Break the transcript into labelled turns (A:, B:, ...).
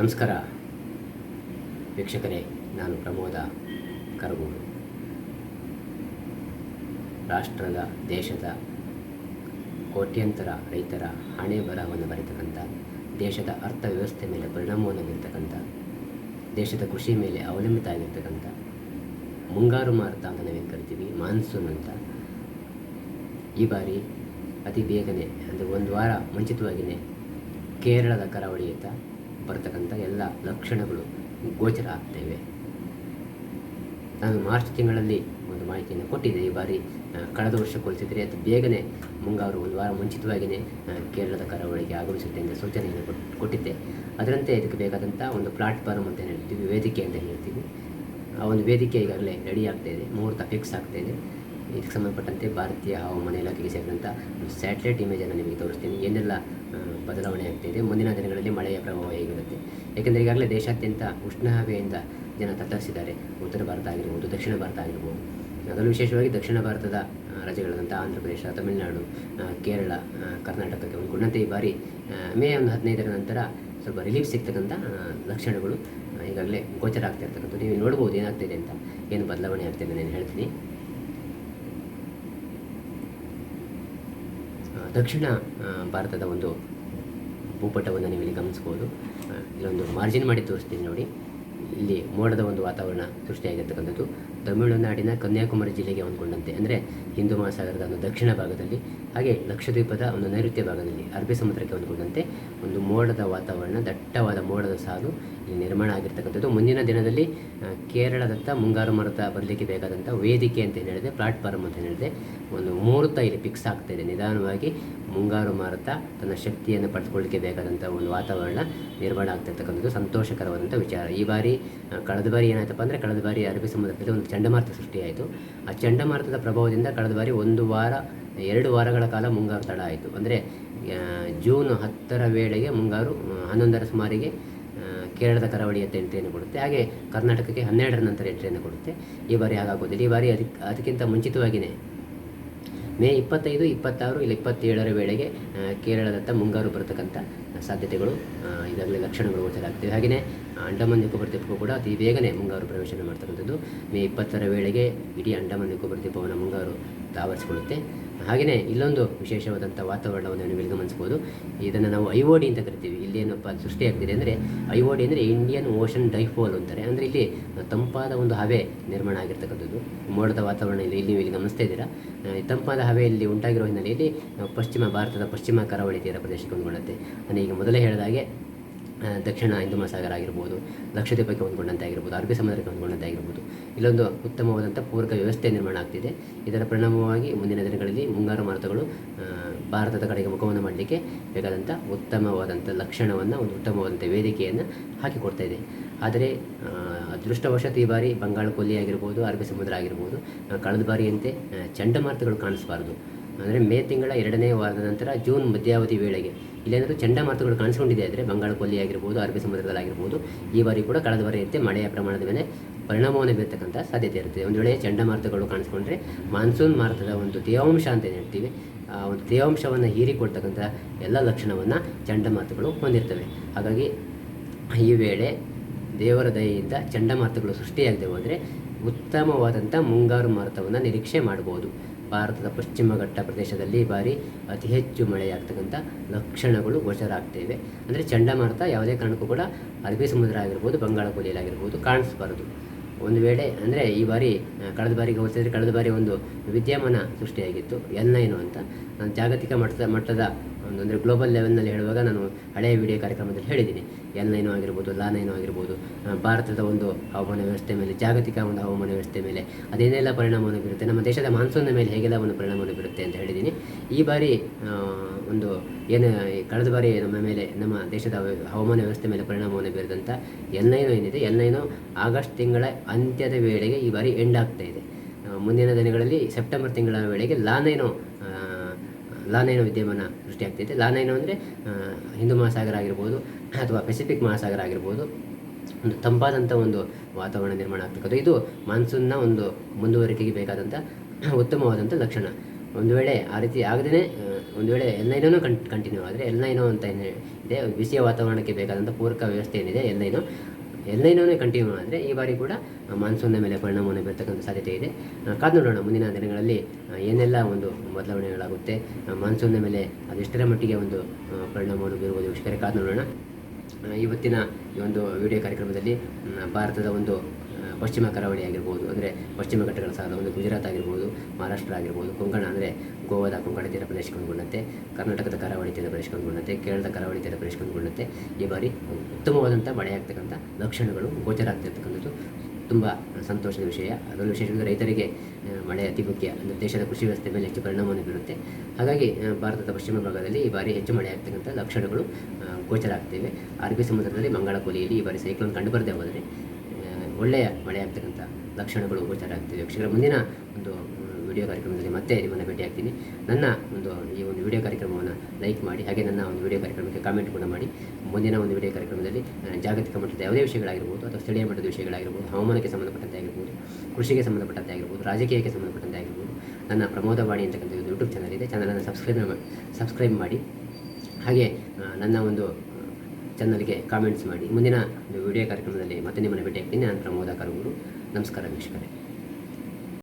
A: ನಮಸ್ಕಾರ. ವೀಕ್ಷಕರೇ, ನಾನು ಪ್ರಮೋದ ಕರಗೂರು ರಾಷ್ಟ್ರದ, ದೇಶದ ಕೋಟ್ಯಂತರ ರೈತರ ಹಣೆ ಬರಹವನ್ನು ಬರೆತಕ್ಕಂಥ ದೇಶದ ಅರ್ಥವ್ಯವಸ್ಥೆ ಮೇಲೆ ಪರಿಣಾಮವನ್ನು ಬೀರ್ತಕ್ಕಂಥ ದೇಶದ ಕೃಷಿ ಮೇಲೆ ಅವಲಂಬಿತ ಆಗಿರ್ತಕ್ಕಂಥ ಮುಂಗಾರು ಮಾರುತ ಅಂತ ನಾವೇನು ಕರಿತೀವಿ, ಮಾನ್ಸೂನ್ ಅಂತ. ಈ ಬಾರಿ ಅತಿ ಬೇಗನೆ, ಅಂದರೆ ಒಂದು ವಾರ ಮುಂಚಿತವಾಗಿಯೇ ಕೇರಳದ ಕರಾವಳಿಯತ್ತ ಬರ್ತಕ್ಕಂಥ ಎಲ್ಲ ಲಕ್ಷಣಗಳು ಗೋಚರ ಆಗ್ತೇವೆ. ನಾನು ಮಾರ್ಚ್ ತಿಂಗಳಲ್ಲಿ ಒಂದು ಮಾಹಿತಿಯನ್ನು ಕೊಟ್ಟಿದ್ದೆ. ಈ ಬಾರಿ ಕಳೆದ ವರ್ಷ ಹೋಲಿಸಿದರೆ ಅದು ಬೇಗನೆ ಮುಂಗಾರು ಒಂದು ವಾರ ಮುಂಚಿತವಾಗಿಯೇ ಕೇರಳದ ಕರಾವಳಿಗೆ ಆಗಮಿಸುತ್ತೆ ಎಂದು ಸೂಚನೆಯನ್ನು ಕೊಟ್- ಕೊಟ್ಟಿದ್ದೆ. ಅದರಂತೆ ಇದಕ್ಕೆ ಬೇಕಾದಂಥ ಒಂದು ಪ್ಲಾಟ್ಫಾರ್ಮ್ ಅಂತ ಹೇಳ್ತೀವಿ, ವೇದಿಕೆ ಅಂತ ಹೇಳ್ತೀವಿ. ಆ ಒಂದು ವೇದಿಕೆ ಈಗಾಗಲೇ ರೆಡಿ ಆಗ್ತಾ ಇದೆ, ಮುಹೂರ್ತ ಫಿಕ್ಸ್ ಆಗ್ತಾ ಇದೆ. ಇದಕ್ಕೆ ಸಂಬಂಧಪಟ್ಟಂತೆ ಭಾರತೀಯ ಹವಾಮಾನ ಇಲಾಖೆಗೆ ಸೇರಿದಂಥ ಒಂದು ಸ್ಯಾಟಲೈಟ್ ಇಮೇಜನ್ನು ನಿಮಗೆ ತೋರಿಸ್ತೀನಿ. ಏನೆಲ್ಲ ಬದಲಾವಣೆ ಆಗ್ತಿದೆ ಮುಂದಿನ ದಿನಗಳಲ್ಲಿ ಮಳೆಯ ಪ್ರಭಾವ ಹೇಗಿರುತ್ತೆ? ಏಕೆಂದರೆ ಈಗಾಗಲೇ ದೇಶಾದ್ಯಂತ ಉಷ್ಣ ಹವೆಯಿಂದ ಜನ ತತ್ತರಿಸಿದ್ದಾರೆ. ಉತ್ತರ ಭಾರತ ಆಗಿರ್ಬೋದು, ದಕ್ಷಿಣ ಭಾರತ ಆಗಿರ್ಬೋದು. ಅದರಲ್ಲೂ ವಿಶೇಷವಾಗಿ ದಕ್ಷಿಣ ಭಾರತದ ರಾಜ್ಯಗಳಾದಂಥ ಆಂಧ್ರ ಪ್ರದೇಶ ತಮಿಳುನಾಡು ಕೇರಳ ಕರ್ನಾಟಕಕ್ಕೆ ಗುಣತೆ ಈ ಬಾರಿ ಮೇ ಒಂದು ಹದಿನೈದರ ನಂತರ ಸ್ವಲ್ಪ ರಿಲೀಫ್ ಸಿಗ್ತಕ್ಕಂಥ ಲಕ್ಷಣಗಳು ಈಗಾಗಲೇ ಗೋಚರ ಆಗ್ತಾ ಇರ್ತಕ್ಕಂಥದ್ದು. ನೀವು ನೋಡ್ಬೋದು ಏನಾಗ್ತಿದೆ ಅಂತ, ಏನು ಬದಲಾವಣೆ ಆಗ್ತಿದೆ ನಾನು ಹೇಳ್ತೀನಿ. ದಕ್ಷಿಣ ಭಾರತದ ಒಂದು ಭೂಪಟವನ್ನು ನೀವು ಇಲ್ಲಿ ಗಮನಿಸ್ಬೋದು ಇಲ್ಲೊಂದು ಮಾರ್ಜಿನ್ ಮಾಡಿ ತೋರಿಸ್ತೀನಿ ನೋಡಿ. ಇಲ್ಲಿ ಮೋಡದ ಒಂದು ವಾತಾವರಣ ಸೃಷ್ಟಿಯಾಗಿರ್ತಕ್ಕಂಥದ್ದು. ತಮಿಳುನಾಡಿನ ಕನ್ಯಾಕುಮಾರಿ ಜಿಲ್ಲೆಗೆ ಹೊಂದ್ಕೊಂಡಂತೆ. ಅಂದರೆ ಹಿಂದೂ ಮಹಾಸಾಗರದ ಒಂದು ದಕ್ಷಿಣ ಭಾಗದಲ್ಲಿ, ಹಾಗೆ ಲಕ್ಷದ್ವೀಪದ ಒಂದು ನೈಋತ್ಯ ಭಾಗದಲ್ಲಿ ಅರಬ್ಬಿ ಸಮುದ್ರಕ್ಕೆ ಹೊಂದ್ಕೊಂಡಂತೆ ಒಂದು ಮೋಡದ ವಾತಾವರಣ ದಟ್ಟವಾದ ಮೋಡದ ಸಾಲು ನಿರ್ಮಾಣ ಆಗಿರ್ತಕ್ಕಂಥದ್ದು. ಮುಂದಿನ ದಿನದಲ್ಲಿ ಕೇರಳದತ್ತ ಮುಂಗಾರು ಮರದ ಬರಲಿಕ್ಕೆ ಬೇಕಾದಂಥ ವೇದಿಕೆ ಅಂತ ಏನು ಹೇಳಿದೆ ಪ್ಲಾಟ್ಫಾರ್ಮ್ ಅಂತ ಹೇಳಿದೆ ಒಂದು ಮುಹೂರ್ತ ಇಲ್ಲಿ ಫಿಕ್ಸ್ ಆಗ್ತಾ ಇದೆ. ನಿಧಾನವಾಗಿ ಮುಂಗಾರು ಮಾರುತ ತನ್ನ ಶಕ್ತಿಯನ್ನು ಪಡೆದುಕೊಳ್ಳಿಕ್ಕೆ ಬೇಕಾದಂಥ ಒಂದು ವಾತಾವರಣ ನಿರ್ಮಾಣ ಆಗ್ತಿರ್ತಕ್ಕಂಥದ್ದು. ಸಂತೋಷಕರವಾದಂಥ ವಿಚಾರ. ಈ ಬಾರಿ ಕಳೆದ ಬಾರಿ ಏನಾಯ್ತಪ್ಪ ಅಂದರೆ, ಕಳೆದ ಬಾರಿ ಅರಬ್ಬಿ ಸಮುದ್ರದಲ್ಲಿ ಒಂದು ಚಂಡಮಾರುತ ಸೃಷ್ಟಿಯಾಯಿತು. ಆ ಚಂಡಮಾರುತದ ಪ್ರಭಾವದಿಂದ ಕಳೆದ ಬಾರಿ ಒಂದು ವಾರ, ಎರಡು ವಾರಗಳ ಕಾಲ ಮುಂಗಾರು ತಡ ಆಯಿತು. ಅಂದರೆ ಜೂನ್ ಹತ್ತರ ವೇಳೆಗೆ ಮುಂಗಾರು ಹನ್ನೊಂದರ ಸುಮಾರಿಗೆ ಕೇರಳದ ಅಂತ ಎಂಟ್ರಿಯನ್ನು ಕೊಡುತ್ತೆ. ಹಾಗೆ ಕರ್ನಾಟಕಕ್ಕೆ ಹನ್ನೆರಡರ ನಂತರ ಎಂಟ್ರಿಯನ್ನು ಕೊಡುತ್ತೆ. ಈ ಬಾರಿ ಹಾಗಾಗೋದಿಲ್ಲ ಈ ಬಾರಿ ಅದಕ್ಕೆ, ಅದಕ್ಕಿಂತ ಮುಂಚಿತವಾಗಿಯೇ ಮೇ ಇಪ್ಪತ್ತೈದು, ಇಪ್ಪತ್ತಾರು ಇಲ್ಲ ಇಪ್ಪತ್ತೇಳರ ವೇಳೆಗೆ ಕೇರಳದತ್ತ ಮುಂಗಾರು ಬರತಕ್ಕಂಥ ಸಾಧ್ಯತೆಗಳು ಇದರಲ್ಲಿ ಲಕ್ಷಣಗಳು ಗೋಚರಾಗ್ತಿವೆ ಹಾಗೆಯೇ ಅಂಡಮಾನ್ ನಿಕೋಬಾರ್ ದ್ವೀಪಕ್ಕೂ ಕೂಡ ಅತಿ ಬೇಗನೆ ಮುಂಗಾರು ಪ್ರವೇಶನ ಮಾಡ್ತಕ್ಕಂಥದ್ದು. ಮೇ ಇಪ್ಪತ್ತರ ವೇಳೆಗೆ ಇಡೀ ಅಂಡಮಾನ್ ನಿಕೋಬಾರ್ ದ್ವೀಪವನ್ನು ಮುಂಗಾರು ಆವರಿಸಿಕೊಳ್ಳುತ್ತೆ. ಹಾಗೆಯೇ ಇಲ್ಲೊಂದು ವಿಶೇಷವಾದಂಥ ವಾತಾವರಣವನ್ನು ನೀವು ಗಮನಿಸ್ಬೋದು ಇದನ್ನು ನಾವು ಐಓಡಿ ಅಂತ ಕರಿತೀವಿ. ಇಲ್ಲಿ ಏನಪ್ಪ ಸೃಷ್ಟಿಯಾಗ್ತಿದೆ ಅಂದರೆ ಐಓಡಿ ಅಂದರೆ ಇಂಡಿಯನ್ ಓಷನ್ ಡೈಫೋಲ್ ಅಂತಾರೆ. ಅಂದರೆ ಇಲ್ಲಿ ತಂಪಾದ ಒಂದು ಹವೆ ನಿರ್ಮಾಣ ಆಗಿರ್ತಕ್ಕಂಥದ್ದು. ಮೋಡದ ವಾತಾವರಣ ಇಲ್ಲಿ ನೀವು ಇಲ್ಲಿ ಗಮನಿಸ್ತಾ ಇದ್ದೀರಾ? ತಂಪಾದ ಹವೆಯಲ್ಲಿ ಉಂಟಾಗಿರೋ ಹಿನ್ನೆಲೆಯಲ್ಲಿ ಪಶ್ಚಿಮ ಭಾರತದ ಪಶ್ಚಿಮ ಕರಾವಳಿ ತೀರ ಪ್ರದೇಶಕ್ಕೆ ಹೊಂದ್ಕೊಳ್ಳುತ್ತೆ ನಾನು ಈಗ ಮೊದಲೇ ಹೇಳಿದ ಹಾಗೆ ಆ, ದಕ್ಷಿಣ ಹಿಂದೂ ಮಹಾಸಾಗರ ಆಗಿರ್ಬೋದು, ಲಕ್ಷದ್ವೀಪಕ್ಕೆ ಹೊಂದ್ಕೊಂಡಂತೆ ಆಗಿರ್ಬೋದು, ಅರಬ್ಬಿ ಸಮುದ್ರಕ್ಕೆ ಹೊಂದ್ಕೊಂಡಂತೆ ಆಗಿರ್ಬೋದು. ಇಲ್ಲೊಂದು ಉತ್ತಮವಾದಂಥ ಪೂರಕ ವ್ಯವಸ್ಥೆ ನಿರ್ಮಾಣ ಆಗ್ತಿದೆ. ಇದರ ಪರಿಣಾಮವಾಗಿ ಮುಂದಿನ ದಿನಗಳಲ್ಲಿ ಮುಂಗಾರು ಮಾರುತಗಳು ಭಾರತದ ಕಡೆಗೆ ಮುಖವನ್ನು ಮಾಡಲಿಕ್ಕೆ ಬೇಕಾದಂಥ ಉತ್ತಮವಾದಂಥ ಲಕ್ಷಣವನ್ನು, ಒಂದು ಉತ್ತಮವಾದಂಥ ವೇದಿಕೆಯನ್ನು ಹಾಕಿಕೊಡ್ತಾ ಇದೆ. ಆದರೆ ಅದೃಷ್ಟವಶಾತ್ ಈ ಬಾರಿ ಬಂಗಾಳ ಕೊಲ್ಲಿ ಆಗಿರ್ಬೋದು ಅರಬ್ಬಿ ಸಮುದ್ರ ಆಗಿರ್ಬೋದು ಕಳೆದ ಬಾರಿಯಂತೆ ಚಂಡಮಾರುತಗಳು ಕಾಣಿಸಬಾರ್ದು. ಅಂದರೆ ಮೇ ತಿಂಗಳ ಎರಡನೇ ವಾರದ ನಂತರ ಜೂನ್ ಮಧ್ಯಾವಧಿ ವೇಳೆಗೆ. ಇಲ್ಲೇನಾದರೂ ಚಂಡಮಾರುತಗಳು ಕಾಣಿಸ್ಕೊಂಡಿದೆ ಆದರೆ ಬಂಗಾಳ ಕೊಲ್ಲಿ ಆಗಿರ್ಬೋದು, ಅರಬ್ಬಿ ಸಮುದ್ರದಲ್ಲಾಗಿರ್ಬೋದು ಈ ಬಾರಿ ಕೂಡ ಕಳೆದ ಬಾರಿಯಂತೆ ಮಳೆಯ ಪ್ರಮಾಣದ ಮೇಲೆ ಪರಿಣಾಮವನ್ನು ಬೀರ್ತಕ್ಕಂಥ ಸಾಧ್ಯತೆ ಇರುತ್ತೆ. ಒಂದು ವೇಳೆ ಚಂಡಮಾರುತಗಳು ಕಾಣಿಸ್ಕೊಂಡ್ರೆ ಮಾನ್ಸೂನ್ ಮಾರುತದ ಒಂದು ತೇವಾಂಶ ಅಂತ ಹೇಳ್ತೀವಿ, ಆ ಒಂದು ತೇವಾಂಶವನ್ನು ಹೀರಿಕೊಡ್ತಕ್ಕಂಥ ಎಲ್ಲ ಲಕ್ಷಣವನ್ನು ಚಂಡಮಾರುತಗಳು ಹೊಂದಿರ್ತವೆ. ಹಾಗಾಗಿ ಈ ವೇಳೆ ದೇವರ ದಯೆಯಿಂದ ಚಂಡಮಾರುತಗಳು ಸೃಷ್ಟಿಯಾಗದೆ ಹೋದರೆ ಉತ್ತಮವಾದಂಥ ಮುಂಗಾರು ಮಾರುತವನ್ನು ನಿರೀಕ್ಷೆ ಮಾಡ್ಬೋದು. ಭಾರತದ ಪಶ್ಚಿಮ ಘಟ್ಟ ಪ್ರದೇಶದಲ್ಲಿ ಬಾರಿ ಅತಿ ಹೆಚ್ಚು ಮಳೆಯಾಗ್ತಕ್ಕಂಥ ಲಕ್ಷಣಗಳು ಗೋಚರ ಆಗ್ತಿವೆ ಅಂದರೆ ಚಂಡಮಾರುತ ಯಾವುದೇ ಕಾರಣಕ್ಕೂ ಕೂಡ ಅರಬ್ಬಿ ಸಮುದ್ರ ಆಗಿರ್ಬೋದು, ಬಂಗಾಳ ಕೊಲೆಯಲ್ಲಾಗಿರ್ಬೋದು ಕಾಣಿಸ್ಬಾರ್ದು. ಒಂದು ವೇಳೆ ಅಂದರೆ ಈ ಬಾರಿ ಕಳೆದ ಬಾರಿಗೆ ಹೋಲಿಸಿದರೆ ಕಳೆದ ಬಾರಿ ಒಂದು ವಿದ್ಯಮಾನ ಸೃಷ್ಟಿಯಾಗಿತ್ತು, ಎನ್ ನೈನು ಅಂತ. ಜಾಗತಿಕ ಮಟ್ಟದ ಮಟ್ಟದ ಒಂದು ಅಂದರೆ ಗ್ಲೋಬಲ್ ಲೆವೆಲ್ನಲ್ಲಿ ಹೇಳುವಾಗ ನಾನು ಹಳೆಯ ವಿಡಿಯೋ ಕಾರ್ಯಕ್ರಮದಲ್ಲಿ ಹೇಳಿದ್ದೀನಿ. ಎಲ್ ನೈನು ಆಗಿರ್ಬೋದು, ಲಾ ನೈನು ಆಗಿರ್ಬೋದು ಭಾರತದ ಒಂದು ಹವಾಮಾನ ವ್ಯವಸ್ಥೆ ಮೇಲೆ, ಜಾಗತಿಕ ಒಂದು ಹವಾಮಾನ ವ್ಯವಸ್ಥೆ ಮೇಲೆ ಅದೇನೆಲ್ಲ ಪರಿಣಾಮವನ್ನು ಬೀರುತ್ತೆ, ನಮ್ಮ ದೇಶದ ಮಾನ್ಸೂನ್ನ ಮೇಲೆ ಹೇಗೆಲ್ಲ ಒಂದು ಪರಿಣಾಮವನ್ನು ಬೀರುತ್ತೆ ಅಂತ ಹೇಳಿದ್ದೀನಿ. ಈ ಬಾರಿ ಒಂದು ಏನು, ಕಳೆದ ಬಾರಿ ನಮ್ಮ ಮೇಲೆ, ನಮ್ಮ ದೇಶದ ಹವ- ಹವಾಮಾನ ವ್ಯವಸ್ಥೆ ಮೇಲೆ ಪರಿಣಾಮವನ್ನು ಬೀರಿದಂಥ ಎಲ್ ನೈನು ಏನಿದೆ, ಎಲ್ ನೈನು ಆಗಸ್ಟ್ ತಿಂಗಳ ಅಂತ್ಯದ ವೇಳೆಗೆ ಈ ಬಾರಿ ಎಂಡ್ ಆಗ್ತಾ ಇದೆ. ಮುಂದಿನ ದಿನಗಳಲ್ಲಿ, ಸೆಪ್ಟೆಂಬರ್ ತಿಂಗಳ ವೇಳೆಗೆ ಲಾನೈನು ಲಾನೈನು ವಿದ್ಯಮಾನ ಸೃಷ್ಟಿಯಾಗ್ತೈತೆ ಲಾನೈನು ಅಂದರೆ ಹಿಂದೂ ಮಹಾಸಾಗರ ಆಗಿರ್ಬೋದು ಅಥವಾ ಪೆಸಿಫಿಕ್ ಮಹಾಸಾಗರ ಆಗಿರ್ಬೋದು. ಒಂದು ತಂಪಾದಂಥ ಒಂದು ವಾತಾವರಣ ನಿರ್ಮಾಣ ಆಗ್ತಕ್ಕಂಥ ಇದು ಮಾನ್ಸೂನ್ನ ಒಂದು ಮುಂದುವರಿಕೆಗೆ ಬೇಕಾದಂಥ ಉತ್ತಮವಾದಂಥ ಲಕ್ಷಣ. ಒಂದು ವೇಳೆ ಆ ರೀತಿ ಆಗದೇ ಒಂದು ವೇಳೆ ಎಲ್ ನೈನೂ ಕಂ ಕಂಟಿನ್ಯೂ ಆದರೆ ಎಲ್ ನೈನೋ ಅಂತ ಏನು ಇದೆ, ಬಿಸಿಯ ವಾತಾವರಣಕ್ಕೆ ಬೇಕಾದಂಥ ಪೂರಕ ವ್ಯವಸ್ಥೆ ಏನಿದೆ ಎಲ್ ನೈನು ಎಲ್ ಕಂಟಿನ್ಯೂ ಆದರೆ ಈ ಬಾರಿ ಕೂಡ ಮಾನ್ಸೂನ್ನ ಮೇಲೆ ಪರಿಣಾಮವನ್ನು ಬೀರ್ತಕ್ಕಂಥ ಸಾಧ್ಯತೆ ಇದೆ. ಕಾದು ನೋಡೋಣ, ಮುಂದಿನ ದಿನಗಳಲ್ಲಿ ಏನೆಲ್ಲ ಒಂದು ಬದಲಾವಣೆಗಳಾಗುತ್ತೆ. ಮಾನ್ಸೂನ್ನ ಮೇಲೆ ಅದೆಷ್ಟರ ಮಟ್ಟಿಗೆ ಒಂದು ಪರಿಣಾಮವನ್ನು ಬೀರುವುದು ವಿಷಯ ಕಾದು ನೋಡೋಣ. ಇವತ್ತಿನ ಈ ಒಂದು ವಿಡಿಯೋ ಕಾರ್ಯಕ್ರಮದಲ್ಲಿ ಭಾರತದ ಒಂದು ಪಶ್ಚಿಮ ಕರಾವಳಿ ಆಗಿರ್ಬೋದು, ಅಂದರೆ ಪಶ್ಚಿಮ ಘಟ್ಟಗಳ ಸಾಲ ಒಂದು ಗುಜರಾತ್ ಆಗಿರ್ಬೋದು, ಮಹಾರಾಷ್ಟ್ರ ಆಗಿರ್ಬೋದು, ಕೊಂಕಣ ಅಂದರೆ ಗೋವಾದ ಕೊಂಕಣ ತೀರ ಪ್ರದೇಶಕ್ಕೆ ಒಳಗೊಂಡಂತೆ ಕರ್ನಾಟಕದ ಕರಾವಳಿ ತೀರ ಪ್ರದೇಶಕ್ಕೆ ಒಳಗೊಂಡಂತೆ ಕೇರಳದ ಕರಾವಳಿ ತೀರ ಪ್ರದೇಶಕ್ಕೆ ಒಳಗೊಂಡಂತೆ ಈ ಬಾರಿ ಉತ್ತಮವಾದಂಥ ಮಳೆಯಾಗ್ತಕ್ಕಂಥ ಲಕ್ಷಣಗಳು ಗೋಚರ ಆಗ್ತಿರ್ತಕ್ಕಂಥದ್ದು ತುಂಬ ಸಂತೋಷದ ವಿಷಯ. ಅದರಲ್ಲಿ ವಿಶೇಷವಾಗಿ ರೈತರಿಗೆ ಮಳೆ ಅತಿ ಮುಖ್ಯ, ಅಂದರೆ ದೇಶದ ಕೃಷಿ ವ್ಯವಸ್ಥೆ ಮೇಲೆ ಹೆಚ್ಚು ಪರಿಣಾಮವನ್ನು ಬೀರುತ್ತೆ. ಹಾಗಾಗಿ ಭಾರತದ ಪಶ್ಚಿಮ ಭಾಗದಲ್ಲಿ ಈ ಬಾರಿ ಹೆಚ್ಚು ಮಳೆ ಆಗ್ತಕ್ಕಂಥ ಲಕ್ಷಣಗಳು ಗೋಚರ ಆಗ್ತಿವೆ. ಅರಬ್ಬಿ ಸಮುದ್ರದಲ್ಲಿ ಮಂಗಳ ಕೊಲಿಯಲ್ಲಿ ಈ ಬಾರಿ ಸೈಕ್ಲೋನ್ ಕಂಡುಬರದೆ ಹೋದರೆ ಒಳ್ಳೆಯ ಮಳೆ ಆಗ್ತಕ್ಕಂಥ ಲಕ್ಷಣಗಳು ಗೋಚರ ಆಗ್ತಿದೆ. ಯಕ್ಷಗಳ ಮುಂದಿನ ಒಂದು ವಿಡಿಯೋ ಕಾರ್ಯಕ್ರಮದಲ್ಲಿ ಮತ್ತೆ ನಿಮ್ಮನ್ನು ಭೇಟಿಯಾಗ್ತೀನಿ ನನ್ನ ಒಂದು, ಈ ಒಂದು ವಿಡಿಯೋ ಕಾರ್ಯಕ್ರಮವನ್ನು ಲೈಕ್ ಮಾಡಿ, ಹಾಗೆ ನನ್ನ ಒಂದು ವಿಡಿಯೋ ಕಾರ್ಯಕ್ರಮಕ್ಕೆ ಕಾಮೆಂಟ್ ಕೂಡ ಮಾಡಿ. ಮುಂದಿನ ಒಂದು ವಿಡಿಯೋ ಕಾರ್ಯಕ್ರಮದಲ್ಲಿ ಜಾಗತಿಕ ಮಟ್ಟದ ಯಾವುದೇ ವಿಷಯಗಳಾಗಿರ್ಬೋದು ಅಥವಾ ಸ್ಥಳೀಯ ಮಟ್ಟದ ವಿಷಯಗಳಾಗಿರ್ಬೋದು, ಹವಾಮಾನಕ್ಕೆ ಸಂಬಂಧಪಟ್ಟಂತೆ ಆಗಿರ್ಬೋದು, ಕೃಷಿಗೆ ಸಂಬಂಧಪಟ್ಟಂತೆ ಆಗಿರ್ಬೋದು, ರಾಜಕೀಯಕ್ಕೆ ಸಂಬಂಧಪಟ್ಟಂತೆ ಆಗಿರ್ಬೋದು, ನನ್ನ ಪ್ರಮೋದವಾಣಿ ಅಂತಕ್ಕಂಥ ಒಂದು ಯೂಟ್ಯೂಬ್ ಚಾನಲ್ ಇದೆ. ಚಾನಲನ್ನು ಸಬ್ಸ್ಕ್ರೈಬ್ ಮಾಡಿ ಸಬ್ಸ್ಕ್ರೈಬ್ ಮಾಡಿ. ಹಾಗೆ ನನ್ನ ಒಂದು ಚಾನಲ್ಗೆ ಕಾಮೆಂಟ್ಸ್ ಮಾಡಿ. ಮುಂದಿನ ವಿಡಿಯೋ ಕಾರ್ಯಕ್ರಮದಲ್ಲಿ ಮತ್ತೆ ನಿಮ್ಮನ್ನು ಭೇಟಿ ಆಗ್ತೀನಿ ನಾನು ಪ್ರಮೋದ ಕರಗೂರು ನಮಸ್ಕಾರ ವೀಕ್ಷಕರೇ.